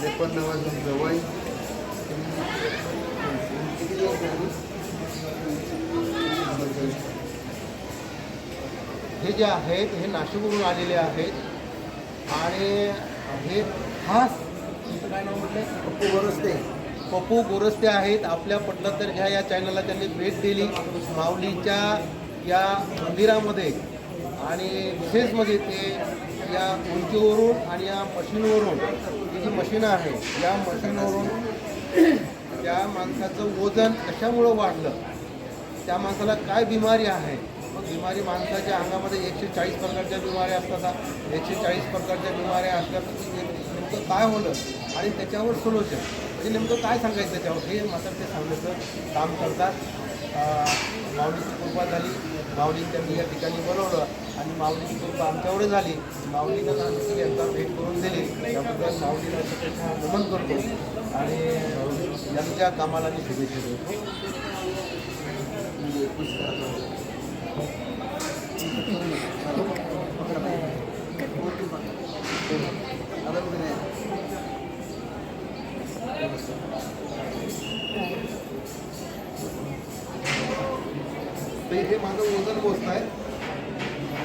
त्रेपन्न वाजून जवळ? हे जे आहेत हे नाशिकवरून आलेले आहेत. आणि हे खास काय नाव म्हटलं? पप्पू गोरस्ते. पप्पू गोरस्ते आहेत. आपल्या पटलं तर ह्या या चॅनलला त्यांनी भेट दिली. माऊलीच्या या मंदिरामध्ये आणि विशेष म्हणजे ते या उंचीवरून आणि या मशीनवरून ही जी मशीन आहे या मशीनवरून त्या माणसाचं वजन कशामुळं वाढलं? त्या माणसाला काय बिमारी आहे? मग बिमारी माणसाच्या अंगामध्ये एकशे चाळीस प्रकारच्या बिमाऱ्या असतात. एकशे चाळीस प्रकारच्या बिमाऱ्या असल्यापासून नेमकं काय होलं? आणि त्याच्यावर सोल्युशन. म्हणजे नेमकं काय सांगायचं त्याच्यावर? हे मात्र ते सांगण्याचं काम करतात. माऊलीची कृपा झाली. माऊली त्यांनी या ठिकाणी बोलवलं आणि माऊलीची कृपा आमच्यावर झाली. माऊलीनं की यांना भेट करून दिली. त्याबद्दल माऊलीला सगळ्यांना नमन करतो. आणि यांच्या कामाला मी शुभेच्छा देतो. तर हे माझं वजन मोजत आहे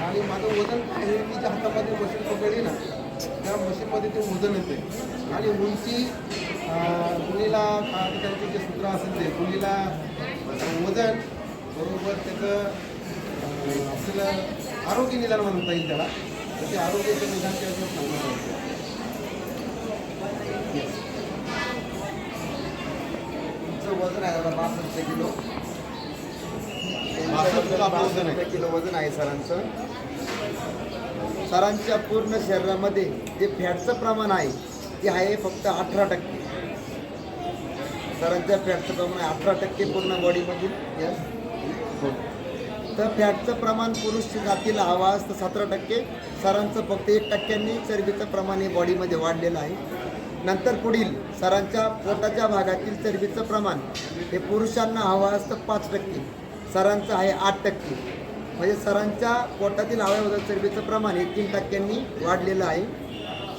आणि माझं वजन काय आहे? मी ज्या हातामध्ये मशीन पकडली ना त्या मशीनमध्ये ते वजन येते. आणि उंची मुलीला त्यांचे जे सूत्र असेल ते मुलीला वजन बरोबर त्याचं असलेलं आपल्याला आरोग्य निदान म्हणता येईल त्याला. तर ते आरोग्याचं निदान त्याचं सांगणं तुमचं वजन आहे दादा बासष्ट किलो. बासष्ट किलो वजन आहे. सरांचं. सरांच्या पूर्ण शरीरामध्ये जे फॅटचं प्रमाण आहे ते आहे फक्त अठरा टक्के. सरांच्या फॅटचं प्रमाण आहे अठरा टक्के पूर्ण बॉडीमधील यस हो. तर फॅटचं प्रमाण पुरुष जातीला हवा असतं सतरा टक्के सरांचं फक्त एक टक्क्यांनी चरबीचं प्रमाण हे बॉडीमध्ये वाढलेलं आहे. नंतर पुढील सरांच्या पोटाच्या भागातील चरबीचं प्रमाण हे पुरुषांना हवं असतं पाच टक्के. सरांचं आहे आठ टक्के. म्हणजे सरांच्या पोटातील अवयवाचं चरबीचं प्रमाण हे तीन टक्क्यांनी वाढलेलं आहे.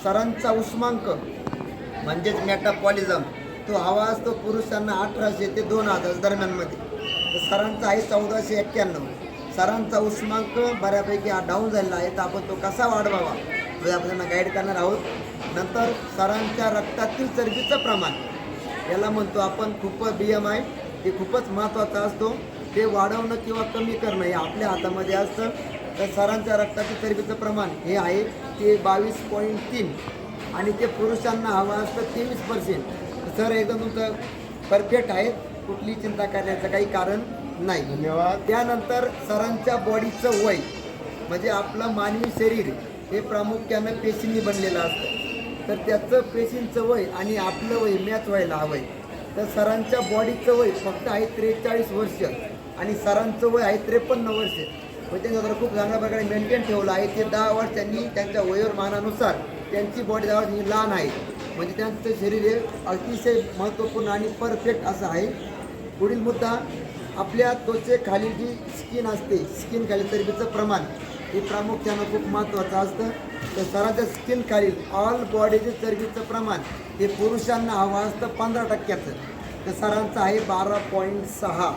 सरांचा उष्मांक म्हणजेच मेटापॉलिझम तो हवा असतो पुरुषांना अठराशे ते दोन हजार दरम्यानमध्ये. तर सरांचा आहे चौदाशे एक्क्याण्णव. सरांचा उष्मांक बऱ्यापैकी डाऊन झालेला आहे. तर आपण तो कसा वाढवावा? म्हणजे आपण त्यांना गाईड करणार आहोत. नंतर सरांच्या रक्तातील चरबीचं प्रमाण. याला म्हणतो आपण खूपच बी एम आय हे खूपच महत्त्वाचा असतो. ते वाढवणं किंवा कमी करणं हे आपल्या हातामध्ये असतं. तर सरांच्या रक्तातील चरबीचं प्रमाण हे आहे ते बावीस पॉईंट तीन. आणि ते पुरुषांना हवं असतं तेवीस पर्सेंट सर एकदम तुमचं परफेक्ट आहे. कुठली चिंता करण्याचं काही कारण नाही. धन्यवाद. त्यानंतर सरांच्या बॉडीचं वय म्हणजे आपलं मानवी शरीर हे प्रामुख्यानं पेशींनी बनलेलं असतं. तर त्याचं पेशींचं वय आणि आपलं वय मॅच व्हायला हवं आहे तर सरांच्या बॉडीचं वय फक्त आहे त्रेचाळीस वर्ष. आणि सरांचं वय आहे त्रेपन्न वर्ष. मग त्यांनी जरा खूप चांगल्या प्रकारे मेंटेन ठेवलं आहे. ते दहा वर्षांनी त्यांच्या वयोमानानुसार त्यांची बॉडी दहा वर्ष लहान आहे. म्हणजे त्यांचं शरीर हे अतिशय महत्त्वपूर्ण आणि परफेक्ट असं आहे. पुढील मुद्दा आपल्या त्वचेखाली जी स्किन असते स्किन खाली चरबीचं प्रमाण हे प्रामुख्यानं खूप महत्त्वाचं असतं. तर सरांच्या स्किन खालील ऑल बॉडीचे चरबीचं प्रमाण हे पुरुषांना हवं असतं पंधरा टक्क्याचं. तर सरांचं आहे बारा पॉईंट सहा.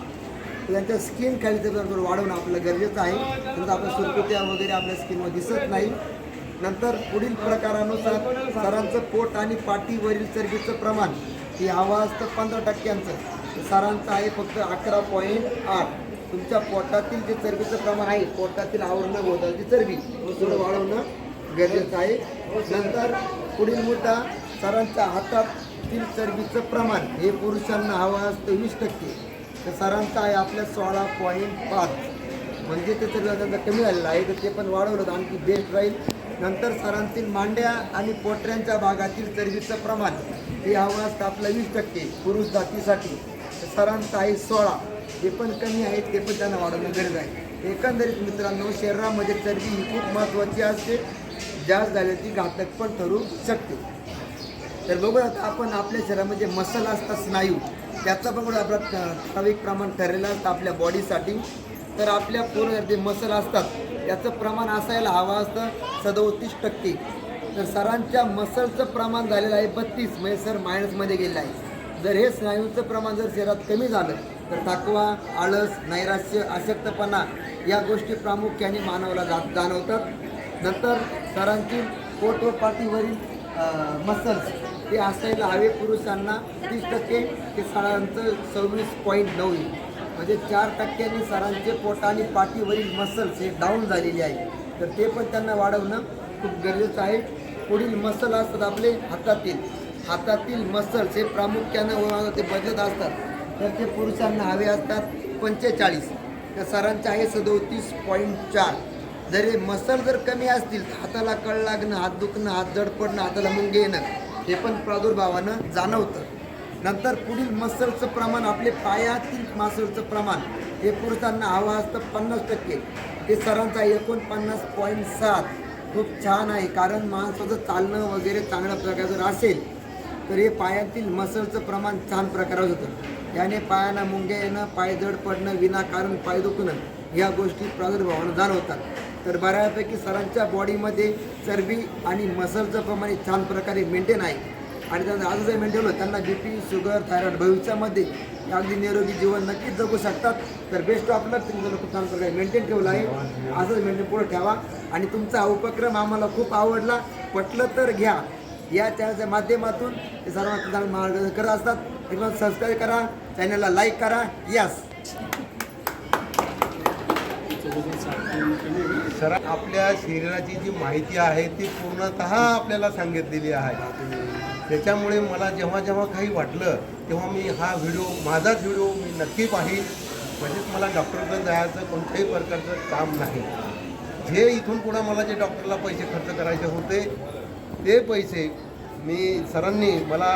तर त्यांच्या स्किन खालीचं थोडं वाढवणं आपलं गरजेचं आहे. नंतर आपण सुरकुत्या वगैरे आपल्या स्किनवर दिसत नाही. नंतर पुढील प्रकारानुसार सरांचं पोट आणि पाठीवरील चरबीचं प्रमाण. हे हवं असतं पंधरा टक्क्यांचं सरांचं आहे फक्त अकरा पॉईंट आठ. तुमच्या पोटातील जे चरबीचं प्रमाण आहे पोटातील आवरणं गोदाची चरबी थोडं वाढवणं गरजेचं आहे. नंतर पुढील मुद्दा सरांच्या हातातील चरबीचं प्रमाण. हे पुरुषांना हवं असतं वीस टक्के. तर सरांचा आहे आपल्या सोळा पॉईंट पाच. म्हणजे ते तर कमी झालेलं आहे तर ते पण वाढवलं आणखी बेस्ट राहील. नंतर सरांतील मांड्या आणि पोटऱ्यांच्या भागातील चरबीचं प्रमाण. हे आवाज आपला आपलं वीस टक्के पुरुष जातीसाठी. तर सरांचं आहे सोळा. हे पण कमी आहेत ते पण त्यांना वाढवणं गरज आहे. एकंदरीत मित्रांनो शरीरामध्ये चरबी ही खूप महत्त्वाची असते. जास्त झाली ती घातक पण ठरू शकते. तर बघू आता आपण आपल्या शरीरामध्ये मसल असतात स्नायू. त्याचा पण कुठं आपला ठराविक प्रमाण ठरलेलं असतं आपल्या बॉडीसाठी तर आपल्या पूर्ण जे मसल असतात. त्याचं प्रमाण असायला हवं असतं सदोतीस टक्के. तर सरांच्या मसलचं प्रमाण झालेलं आहे बत्तीस. म्हणजे सर मायनसमध्ये गेलेलं आहे. जर हे स्नायूचं प्रमाण जर शरीरात कमी झालं तर थकवा आळस नैराश्य अशक्तपणा या गोष्टी प्रामुख्याने मानवाला जा जाणवतात. नंतर सरांची पोट व पाठीवरील मसल्स हे असायला हवे पुरुषांना तीस टक्के ते सरांचं सव्वीस पॉईंट नऊ आहे. म्हणजे चार टक्क्यांनी सरांचे पोट आणि पाठीवरील मसल्स हे डाऊन झालेले आहे. तर ते पण त्यांना वाढवणं खूप गरजेचं आहे. पुढील मसल असतात आपले हातातील. हातातील मसल्स हे प्रामुख्यानं ते बदलत असतात. तर ते पुरुषांना हवे असतात पंचेचाळीस. तर सरांचे आहे सदोतीस पॉईंट चार. जर हे मसल जर कमी असतील हाताला कळ लागणं हात दुखणं हात जड पडणं हाताला मुंगे येणं हे पण प्रादुर्भावानं जाणवतं. नंतर पुढील मसलचं प्रमाण आपले पायातील मसलचं प्रमाण हे पुरुषांना हवं असतं पन्नास टक्के. हे सरांचा एकोणपन्नास पॉईंट सात. खूप छान आहे कारण माणसाचं चालणं वगैरे चांगल्या प्रकारे जर असेल तर हे पायातील मसलचं प्रमाण छान प्रकारे होतं. याने पायांना मुंग्या येणं पाय जड पडणं विनाकारण पाय दुखणं या गोष्टी प्रादुर्भावानं जाणवतात. तर बऱ्यापैकी सरांच्या बॉडीमध्ये चरबी आणि मसलचं प्रमाण छान प्रकारे मेंटेन आहे. आणि त्यांना आज जर मेंटेन होतं त्यांना बी पी शुगर थायरॉइड भविष्यामध्ये अगदी निरोगी जीवन नक्कीच जगू शकतात. तर बेस्ट ऑफ लक तुम्ही जर खूप छान प्रकारे मेंटेन ठेवलं आहे असंच मेंटेन पुढे ठेवा. आणि तुमचा हा उपक्रम आम्हाला खूप आवडला. पटलं तर घ्या. या चॅनलच्या माध्यमातून ते सर्वांना मार्गदर्शन करत असतात. एकदा सबस्क्राईब करा चॅनलला लाईक करा. यस सर आपल्या शरीराची जी माहिती आहे ती पूर्णतः आपल्याला सांगितलेली आहे. त्याच्यामुळे मला जेव्हा जेव्हा काही वाटलं तेव्हा मी हा व्हिडिओ माझाच व्हिडिओ मी नक्की पाहील म्हणजेच मला डॉक्टरकडे जायचं कोणत्याही प्रकारचं काम नाही. जे इथून पुढं मला जे डॉक्टरला पैसे खर्च करायचे होते ते पैसे मी सरांनी मला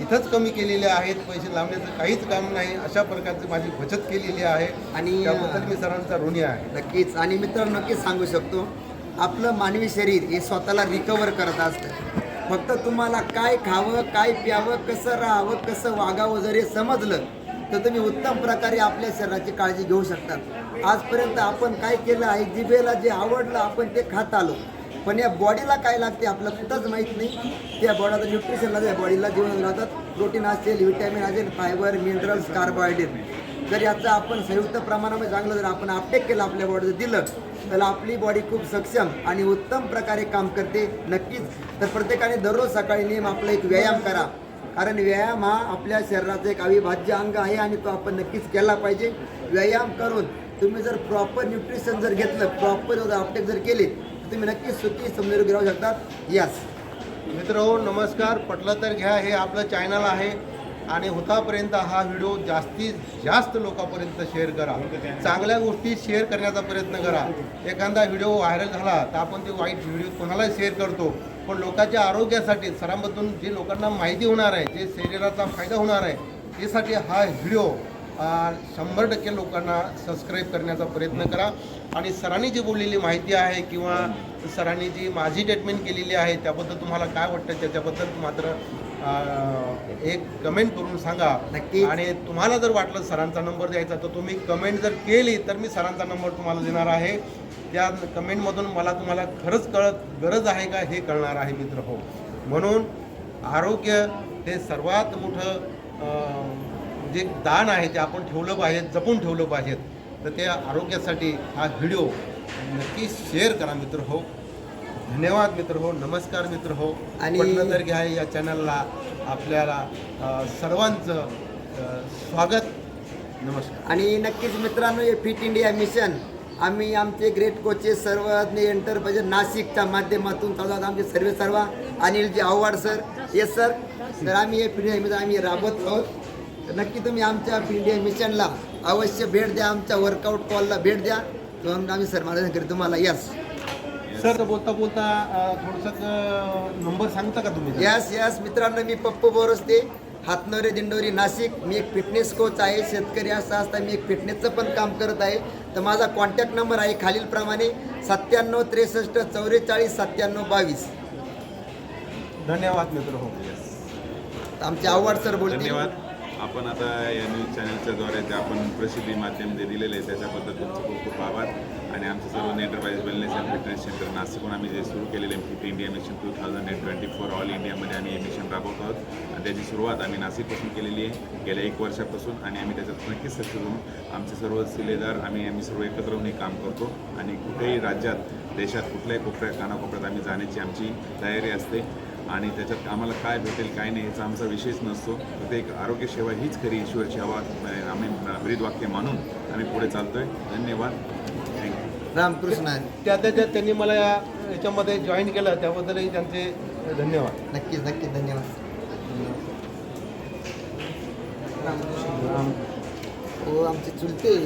इथंच कमी केलेले आहेत पैसे लावण्याचं काहीच काम नाही. अशा प्रकारची माझी बचत केलेली आहे. आणि त्याबद्दल मी सरांचा ऋणी आहे. नक्कीच. आणि मित्रांनो नक्कीच सांगू शकतो आपलं मानवी शरीर हे स्वतःला रिकवर करत असतं. फक्त तुम्हाला काय खावं काय प्यावं कसं राहावं कसं वागावं जर हे समजलं तर तुम्ही उत्तम प्रकारे आपल्या शरीराची काळजी घेऊ शकतात आजपर्यंत आपण काय केलं आहे? जिभेला जे आवडलं आपण ते खात आलो. पण या बॉडीला काय लागते आपलं कुठंच माहीत नाही. त्या बॉडीला न्यूट्रिशनला त्या बॉडीला जीवन राहतात. प्रोटीन असेल व्हिटॅमिन असेल फायबर मिनरल्स कार्बोहायड्रेट. जर याचं आपण संयुक्त प्रमाणामध्ये चांगलं जर आपण अपटेक केलं आपल्या बॉडीचं दिलं तर आपली बॉडी खूप सक्षम आणि उत्तम प्रकारे काम करते. नक्कीच. तर प्रत्येकाने दररोज सकाळी नेम आपला एक व्यायाम करा. कारण व्यायाम हा आपल्या शरीराचं एक अविभाज्य अंग आहे आणि तो आपण नक्कीच केला पाहिजे. व्यायाम करून तुम्ही जर प्रॉपर न्यूट्रिशन जर घेतलं प्रॉपर जर अपटेक जर केले तुम्ही नक्कीच सुखी समृद्धी राहू शकतात यस मित्र हो नमस्कार. पटलं तर घ्या. हे आपलं चॅनल आहे. आणि होतापर्यंत हा व्हिडिओ जास्तीत जास्त लोकांपर्यंत शेअर करा. चांगल्या गोष्टी शेअर करण्याचा प्रयत्न करा. एखादा व्हिडिओ व्हायरल झाला तर आपण ते वाईट व्हिडिओ कोणालाही शेअर करतो. पण लोकांच्या आरोग्यासाठी सरांमधून जे लोकांना माहिती होणार आहे जे शरीराचा फायदा होणार आहे यासाठी हा व्हिडिओ शंभर टक्के लोकांना सबस्क्राईब करण्याचा प्रयत्न करा. आणि सरांनी जी बोललेली माहिती आहे किंवा सरांनी जी माझी ट्रीटमेंट केलेली आहे त्याबद्दल तुम्हाला काय वाटतं? त्याच्याबद्दल मात्र एक कमेंट करून सांगा. नक्कीच. आणि तुम्हाला जर वाटलं सरांचा नंबर द्यायचा तर तुम्ही कमेंट जर केली तर मी सरांचा नंबर तुम्हाला देणार आहे. त्या कमेंटमधून मला तुम्हाला खरंच कळत गरज आहे का? हे कळणार आहे मित्र हो. म्हणून आरोग्य हे सर्वात मोठं जे दान आहे ते आपण ठेवलं पाहिजे जपून ठेवलं पाहिजे. तर त्या आरोग्यासाठी हा व्हिडिओ नक्की शेअर करा मित्र हो. धन्यवाद मित्र हो नमस्कार मित्र हो. आणि- पटलं तर घ्या या चॅनलला आपल्याला सर्वांचं स्वागत. नमस्कार. आणि नक्कीच मित्रांनो हे फिट इंडिया मिशन. आम्ही आमचे ग्रेट कोचेस सर्व एंटरप्राइज नाशिकच्या माध्यमातून चालू आमचे सर्व सर्व. Anilji Awhad sir yes sir तर आम्ही हे फिट आम्ही राबवत आहोत. तर नक्की तुम्ही आमच्या इंडिया मिशनला अवश्य भेट द्या. आमच्या वर्कआउट कॉलला भेट द्या. म्हणून आम्ही सर मार्गदर्शन करू तुम्हाला. यस सर बोलता बोलता थोडंसं नंबर सांगता का तुम्ही? यस यस मित्रांनो मी पप्पू बोरस्ते. हातनवरे दिंडोरी नाशिक. मी एक फिटनेस कोच आहे. शेतकरी असता असता मी एक फिटनेसचं पण काम करत आहे. तर माझा कॉन्टॅक्ट नंबर आहे खालीलप्रमाणे सत्त्याण्णव त्रेसष्ट चौवेचाळीस सत्त्याण्णव बावीस. धन्यवाद मित्र हो. आमचे आव्हाड सर बोलतील. धन्यवाद. आपण आता या न्यूज चॅनलच्या द्वारे जे आपण प्रसिद्धी माध्यम जे दिलेलं आहे त्याच्याबद्दल तुमचं खूप खूप आभार. आणि आमचं सर्व enterprise wellness and fitness centre नाशिकहून आम्ही जे सुरू केलेले fit India mission two thousand and twenty four all इंडियामध्ये आम्ही हे मिशन राबवत आहोत. आणि त्याची सुरुवात आम्ही नाशिकपासून केलेली आहे गेल्या एक वर्षापासून. आणि आम्ही त्याच्यात नक्कीच सक्सेस होऊन आमचे सर्व सिलेदार आम्ही आम्ही सर्व एकत्र होऊन हे काम करतो. आणि कुठेही राज्यात देशात कुठल्याही कोपऱ्यात कानाकोपऱ्यात आम्ही जाण्याची आमची तयारी असते. आणि त्याच्यात आम्हाला काय भेटेल काय नाही याचा आमचा विषयच नसतो. फक्त एक आरोग्य सेवा हीच खरी ईश्वर सेवा आम्ही ब्रीदवाक्य मानून आम्ही पुढे चालतोय. धन्यवाद. Thank you Ramakrishna. त्या त्याच्यात त्यांनी मला या याच्यामध्ये जॉईन केलं त्याबद्दलही त्यांचे धन्यवाद. नक्कीच नक्कीच. धन्यवाद. रामकृष्ण. हो आमचे चुलते.